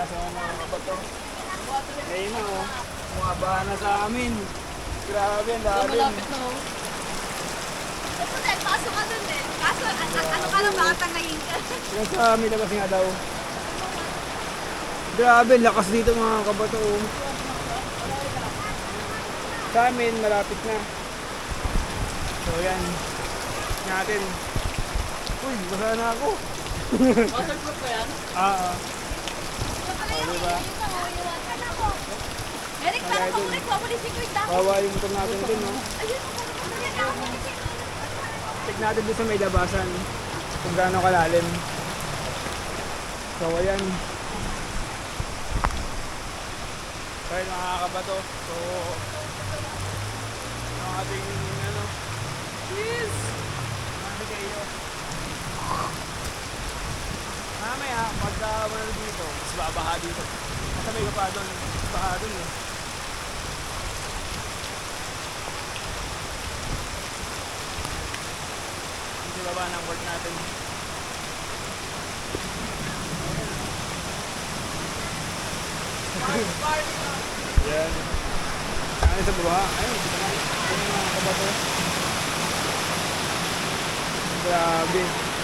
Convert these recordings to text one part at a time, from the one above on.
nasa mga kabato. Ayun na oh. Bumabaha na sa amin. Grabe, ang lalim. Malapit na oh. Din, pasok ka dun din. Kaso, an- ano ka lang, baka tangayin ka. Yan sa amin labas nga daw. Grabe, lakas dito mga kabato. oh. Sa amin, malapit na. So yan. Natin. Uy, basa na ako. Waterproof ba yan? Ah, Oh, diba? Eric, parang si Kuya Dami. Kawawa yung motor natin dun, no? Ayun, na ako. Check natin doon sa may labasan kung gaano kalalim. So, ayan. So, ayun mga kabato. So, ang ating, ano, yes! Mami kayo. Mamaya, pagka ano dito, mas babaha dito. Kasi may pa doon, baha doon eh. Hindi baba ng work natin. Yan. Ano sa baba? Ayun. Ayun yung mga kabato. Grabe. Hindi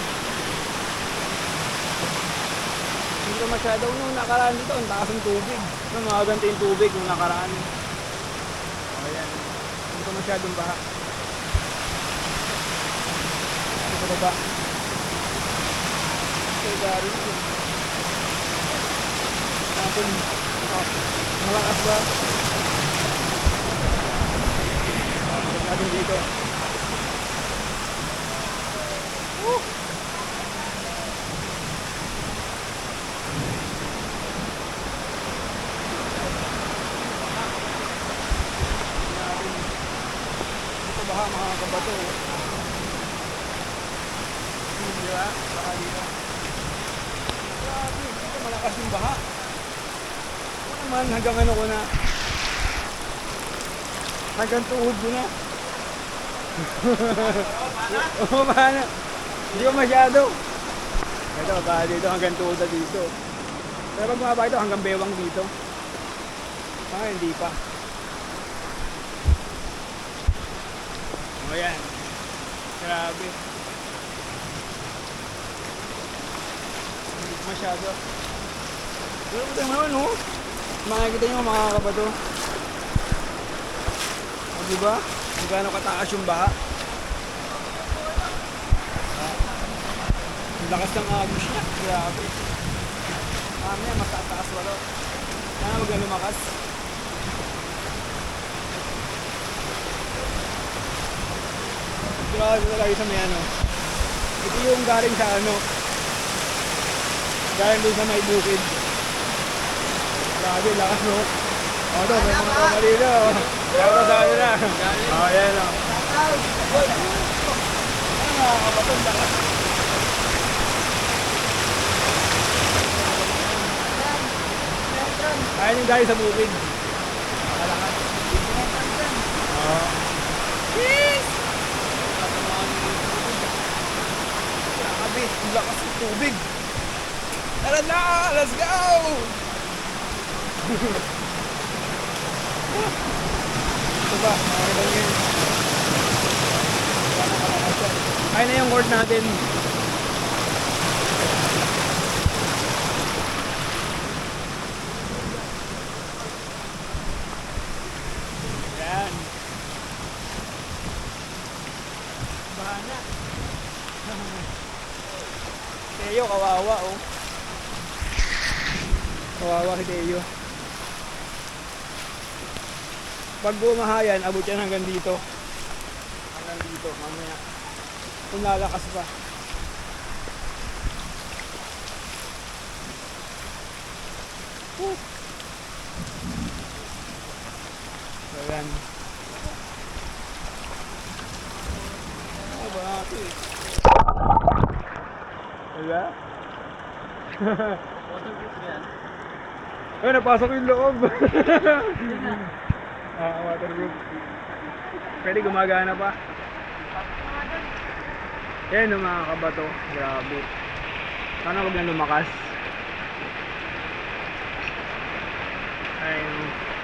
ko masyado nung nakaraan dito, ang taas ng tubig. Ano, mga ganito yung tubig nung nakaraan. O yan. Hindi ko masyadong baha. Ano sa baba? Ito nito. Natin. Oh, malakas ba? Natin dito. Woo! natin. Dito baha mga kabato. Di ba? Baka dito. Dito malakas yung baha. Ako naman, hanggang ano ko na. Hanggang tuhod ko na. Oo, paano? Hindi ko masyado. Ito, baka dito hanggang tuhod na dito. Pero pag bumaba ito, hanggang bewang dito. Ah, hindi pa. O yan. Grabe. Masyado. Ito naman, no? Makikita nyo mga kabato. O, diba? Kung gaano kataas yung baha. Ah. Ang lakas ng agos niya. Grabe. Mamaya, mas tataas walo. Sana huwag lumakas. Grabe talaga sa may ano. Ito yung galing sa ano. Galing doon sa may bukid. Grabe, lakas no. O ito, may mga kamalilo. Kaya sa kanila. O, yan o. Ano mga kapatong lakas. Ayan yung galing sa bukid. Nakalakas. Oo. Grabe, ang lakas ng tubig. Tara na, let's go! Ito ba, lang yun. Wala na yung court natin. Yan. Bahana. Teo, kawawa oh. Kawawa si Teo. Pag bumahayan, abot yan hanggang dito. Hanggang dito, mamaya. Kung lalakas pa. Woo! So yan. Ba ito eh? Wala? Waterproof yan? Ay, napasok yung loob. ah, waterproof. Pwede gumagana pa. Yan yung mga kabato. Grabe. Sana huwag na lumakas. time.